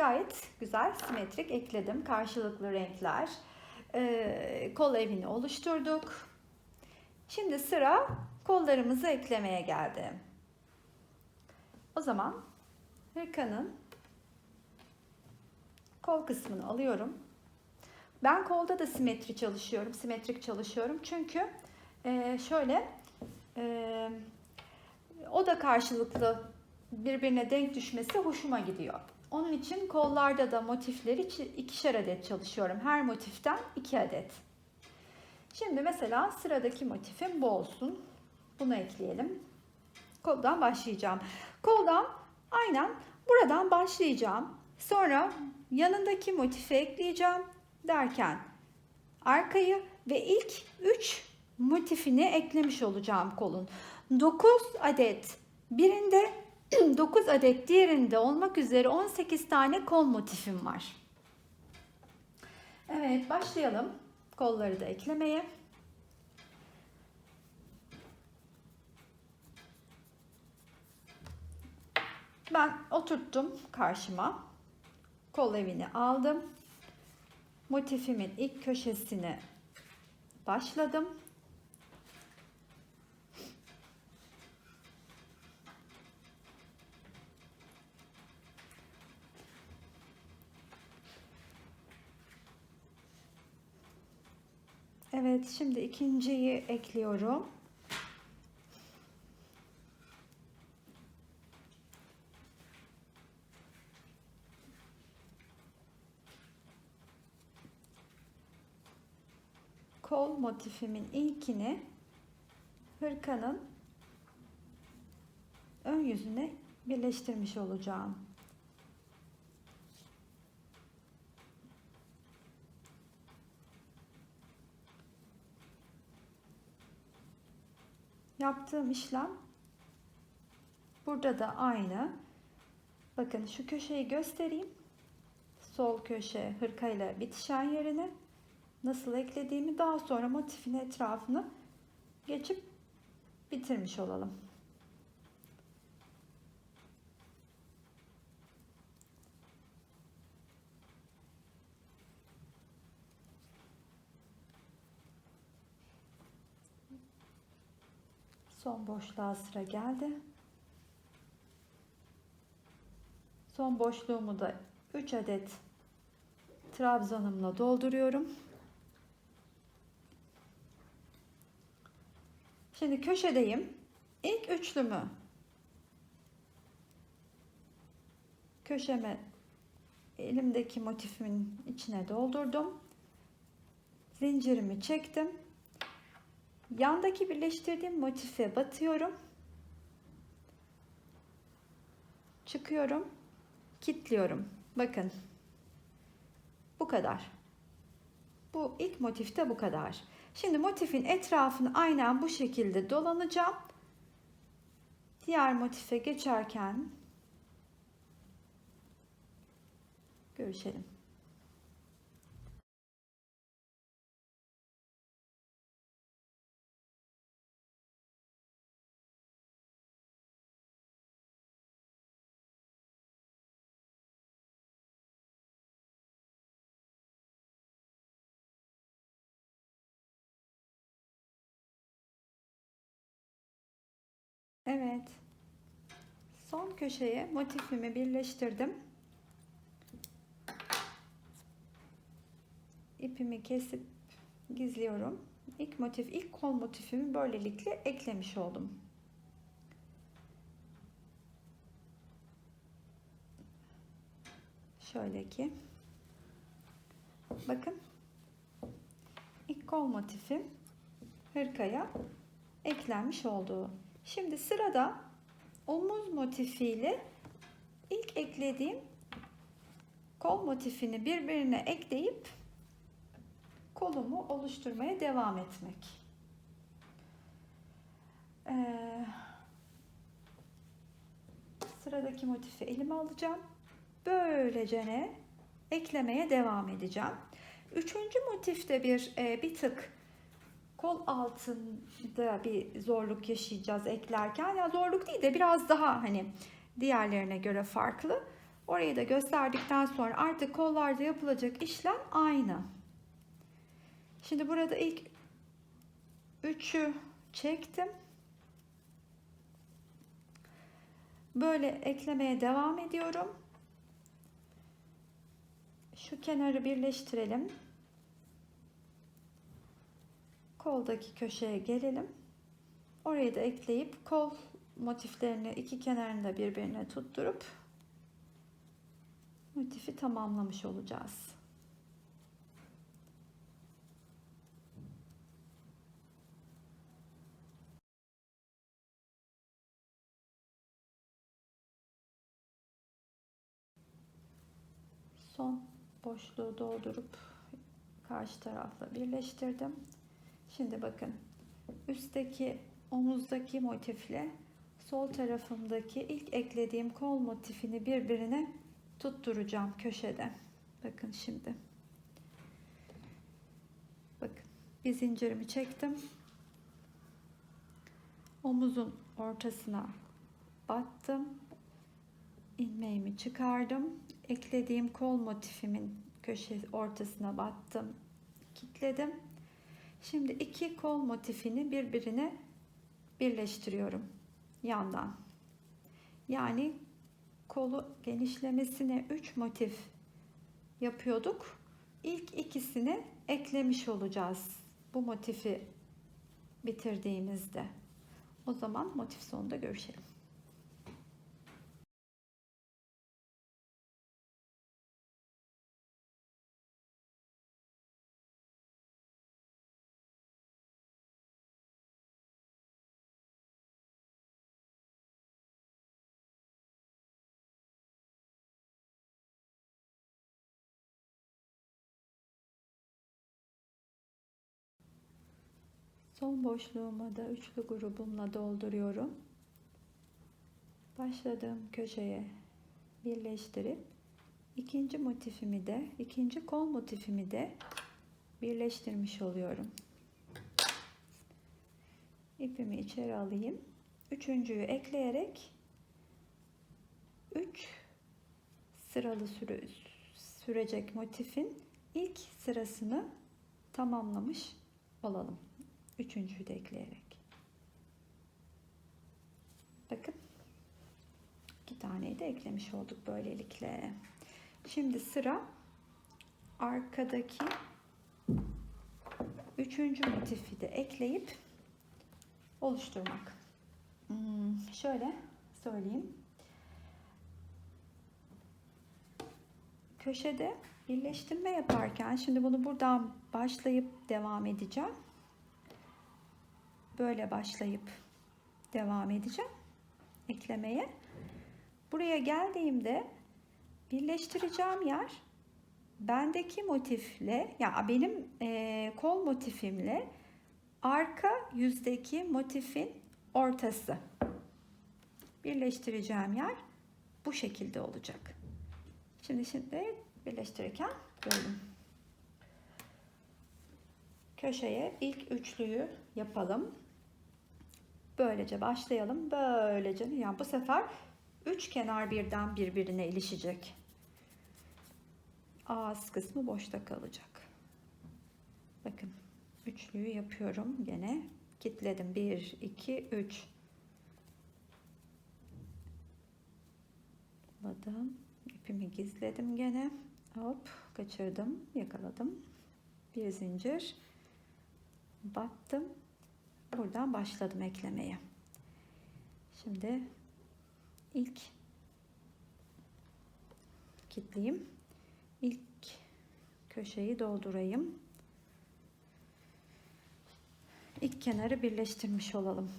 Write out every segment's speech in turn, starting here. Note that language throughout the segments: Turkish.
gayet güzel simetrik ekledim. Karşılıklı renkler. Ee, kol evini oluşturduk. Şimdi sıra kollarımızı eklemeye geldi. O zaman hırkanın kol kısmını alıyorum. Ben kolda da simetri çalışıyorum, simetrik çalışıyorum. Çünkü e, şöyle e, o da karşılıklı birbirine denk düşmesi hoşuma gidiyor. Onun için kollarda da motifleri ikişer adet çalışıyorum. Her motiften iki adet. Şimdi mesela sıradaki motifim bu olsun. Bunu ekleyelim. Koldan başlayacağım. Koldan aynen buradan başlayacağım. Sonra yanındaki motifi ekleyeceğim derken arkayı ve ilk 3 motifini eklemiş olacağım kolun. 9 adet birinde 9 adet diğerinde olmak üzere 18 tane kol motifim var. Evet başlayalım kolları da eklemeye. Ben oturttum karşıma. Kol evini aldım. Motifimin ilk köşesini başladım. Evet, şimdi ikinciyi ekliyorum. Kol motifimin ilkini hırkanın ön yüzüne birleştirmiş olacağım. Yaptığım işlem burada da aynı. Bakın şu köşeyi göstereyim. Sol köşe hırkayla bitişen yerine nasıl eklediğimi daha sonra motifin etrafını geçip bitirmiş olalım. Son boşluğa sıra geldi. Son boşluğumu da 3 adet trabzanımla dolduruyorum. Şimdi köşedeyim. İlk üçlümü köşeme elimdeki motifimin içine doldurdum. Zincirimi çektim. Yandaki birleştirdiğim motife batıyorum. Çıkıyorum. Kitliyorum. Bakın. Bu kadar. Bu ilk motifte bu kadar. Şimdi motifin etrafını aynen bu şekilde dolanacağım. Diğer motife geçerken görüşelim. Evet. Son köşeye motifimi birleştirdim. İpimi kesip gizliyorum. İlk motif, ilk kol motifimi böylelikle eklemiş oldum. Şöyle ki. Bakın. İlk kol motifim hırkaya eklenmiş olduğu. Şimdi sırada omuz motifiyle ilk eklediğim kol motifini birbirine ekleyip kolumu oluşturmaya devam etmek. Ee, sıradaki motifi elime alacağım. Böylece ne? Eklemeye devam edeceğim. Üçüncü motifte bir e, bir tık kol altında bir zorluk yaşayacağız eklerken. Ya zorluk değil de biraz daha hani diğerlerine göre farklı. Orayı da gösterdikten sonra artık kollarda yapılacak işlem aynı. Şimdi burada ilk üçü çektim. Böyle eklemeye devam ediyorum. Şu kenarı birleştirelim. Koldaki köşeye gelelim. Orayı da ekleyip kol motiflerini iki kenarını da birbirine tutturup motifi tamamlamış olacağız. Son boşluğu doldurup karşı tarafla birleştirdim. Şimdi bakın üstteki omuzdaki motifle sol tarafımdaki ilk eklediğim kol motifini birbirine tutturacağım köşede. Bakın şimdi. Bakın bir zincirimi çektim. Omuzun ortasına battım. ilmeğimi çıkardım. Eklediğim kol motifimin köşe ortasına battım. Kilitledim. Şimdi iki kol motifini birbirine birleştiriyorum yandan. Yani kolu genişlemesine 3 motif yapıyorduk. İlk ikisini eklemiş olacağız. Bu motifi bitirdiğimizde. O zaman motif sonunda görüşelim. Son boşluğumu da üçlü grubumla dolduruyorum. Başladığım köşeye birleştirip ikinci motifimi de ikinci kol motifimi de birleştirmiş oluyorum. İpimi içeri alayım. Üçüncüyü ekleyerek 3 sıralı süre, sürecek motifin ilk sırasını tamamlamış olalım. Üçüncüyü de ekleyerek. Bakın. iki taneyi de eklemiş olduk böylelikle. Şimdi sıra arkadaki üçüncü motifi de ekleyip oluşturmak. Hmm, şöyle söyleyeyim. Köşede birleştirme yaparken şimdi bunu buradan başlayıp devam edeceğim böyle başlayıp devam edeceğim eklemeye. Buraya geldiğimde birleştireceğim yer bendeki motifle ya benim e, kol motifimle arka yüzdeki motifin ortası. Birleştireceğim yer bu şekilde olacak. Şimdi şimdi birleştirirken gördüm. Köşeye ilk üçlüyü yapalım. Böylece başlayalım. Böylece yani bu sefer üç kenar birden birbirine ilişecek. Ağız kısmı boşta kalacak. Bakın üçlüyü yapıyorum gene. Kitledim. 1 2 3. Buladım. İpimi gizledim gene. Hop kaçırdım. Yakaladım. Bir zincir. Battım buradan başladım eklemeye. Şimdi ilk kitleyeyim. İlk köşeyi doldurayım. İlk kenarı birleştirmiş olalım.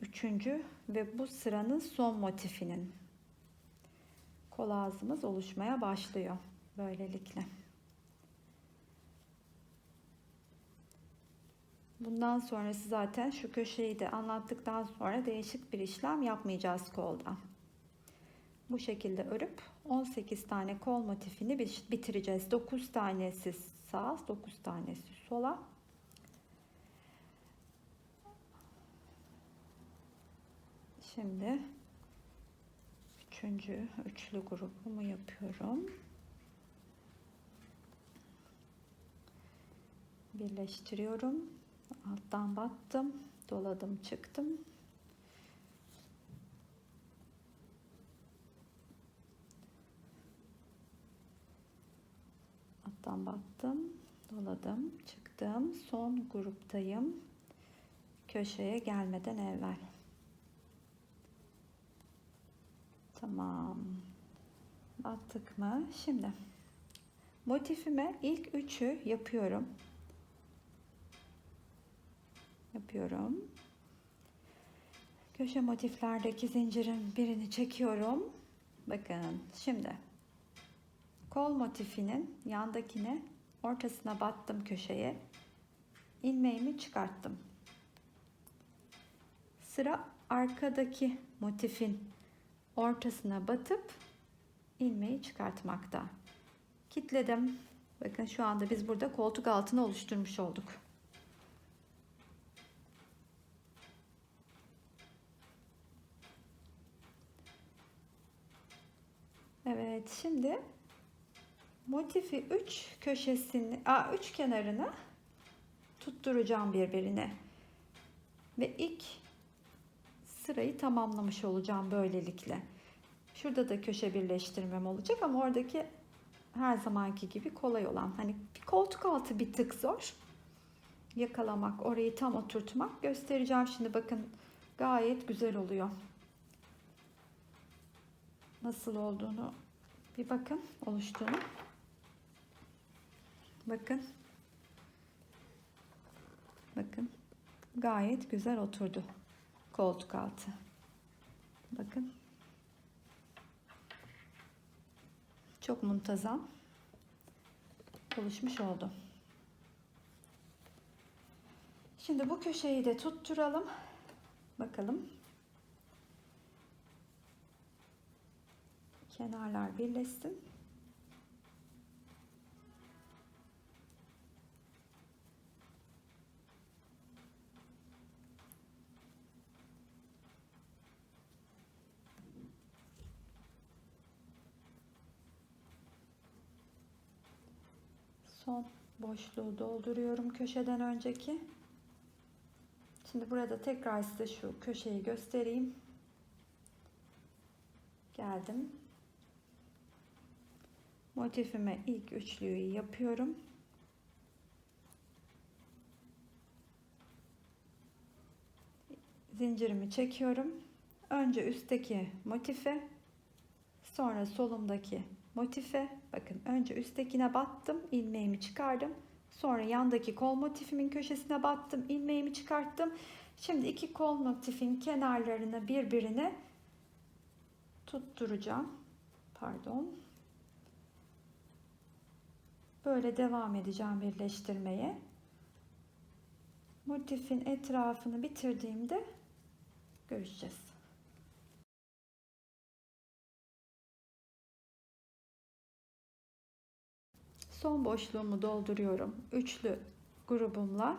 Üçüncü ve bu sıranın son motifinin kol ağzımız oluşmaya başlıyor böylelikle. Bundan sonrası zaten şu köşeyi de anlattıktan sonra değişik bir işlem yapmayacağız kolda. Bu şekilde örüp 18 tane kol motifini bitireceğiz. 9 tanesi sağ, 9 tanesi sola. Şimdi Üçüncü üçlü grubumu yapıyorum. Birleştiriyorum. Alttan battım. Doladım çıktım. Alttan battım. Doladım. Çıktım. Son gruptayım. Köşeye gelmeden evvel. Tamam. Battık mı? Şimdi motifime ilk üçü yapıyorum. Yapıyorum. Köşe motiflerdeki zincirin birini çekiyorum. Bakın şimdi kol motifinin yandakine ortasına battım köşeye. ilmeğimi çıkarttım. Sıra arkadaki motifin ortasına batıp ilmeği çıkartmakta. Kitledim. Bakın şu anda biz burada koltuk altını oluşturmuş olduk. Evet, şimdi motifi 3 köşesini, a 3 kenarını tutturacağım birbirine. Ve ilk sırayı tamamlamış olacağım böylelikle. Şurada da köşe birleştirmem olacak ama oradaki her zamanki gibi kolay olan. Hani koltuk altı bir tık zor. Yakalamak, orayı tam oturtmak. Göstereceğim şimdi bakın gayet güzel oluyor. Nasıl olduğunu bir bakın oluştuğunu. Bakın. Bakın. Gayet güzel oturdu koltuk altı. Bakın. Çok muntazam oluşmuş oldu. Şimdi bu köşeyi de tutturalım. Bakalım. Kenarlar birleşsin. Son boşluğu dolduruyorum köşeden önceki. Şimdi burada tekrar size şu köşeyi göstereyim. Geldim. Motifime ilk üçlüyü yapıyorum. Zincirimi çekiyorum. Önce üstteki motife, sonra solumdaki motife. Bakın önce üsttekine battım ilmeğimi çıkardım. Sonra yandaki kol motifimin köşesine battım ilmeğimi çıkarttım. Şimdi iki kol motifin kenarlarını birbirine tutturacağım. Pardon böyle devam edeceğim birleştirmeye motifin etrafını bitirdiğimde görüşeceğiz son boşluğumu dolduruyorum. Üçlü grubumla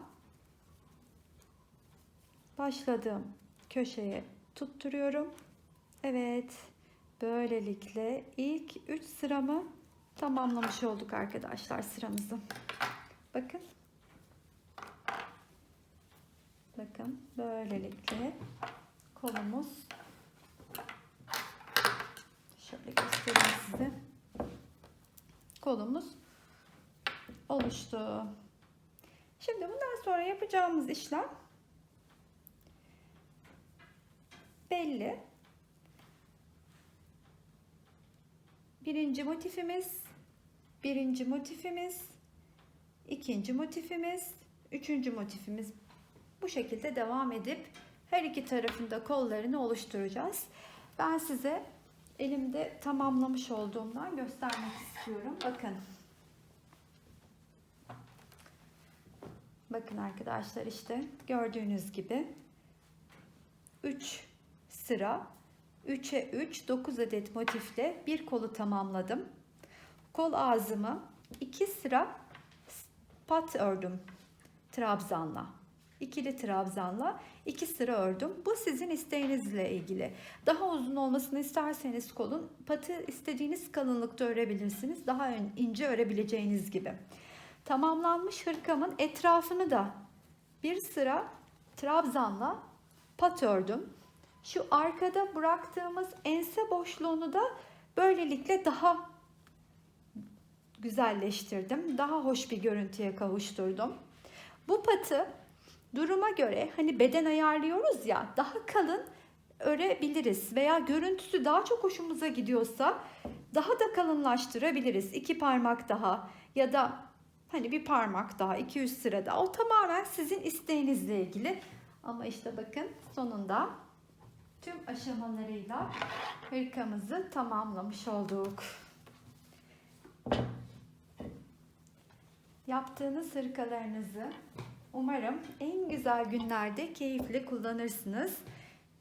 başladığım köşeye tutturuyorum. Evet, böylelikle ilk 3 sıramı tamamlamış olduk arkadaşlar sıramızı. Bakın. Bakın böylelikle kolumuz şöyle göstereyim size. Kolumuz oluştu. Şimdi bundan sonra yapacağımız işlem belli. Birinci motifimiz, birinci motifimiz, ikinci motifimiz, üçüncü motifimiz. Bu şekilde devam edip her iki tarafında kollarını oluşturacağız. Ben size elimde tamamlamış olduğumdan göstermek istiyorum. Bakın. Bakın arkadaşlar işte gördüğünüz gibi 3 sıra 3'e 3 9 adet motifle bir kolu tamamladım. Kol ağzımı 2 sıra pat ördüm trabzanla. ikili trabzanla iki sıra ördüm. Bu sizin isteğinizle ilgili. Daha uzun olmasını isterseniz kolun patı istediğiniz kalınlıkta örebilirsiniz. Daha ince örebileceğiniz gibi. Tamamlanmış hırkamın etrafını da bir sıra trabzanla pat ördüm. Şu arkada bıraktığımız ense boşluğunu da böylelikle daha güzelleştirdim. Daha hoş bir görüntüye kavuşturdum. Bu patı duruma göre hani beden ayarlıyoruz ya daha kalın örebiliriz veya görüntüsü daha çok hoşumuza gidiyorsa daha da kalınlaştırabiliriz. İki parmak daha ya da hani bir parmak daha 200 sıra daha. O tamamen sizin isteğinizle ilgili. Ama işte bakın sonunda tüm aşamalarıyla hırkamızı tamamlamış olduk. Yaptığınız hırkalarınızı umarım en güzel günlerde keyifle kullanırsınız.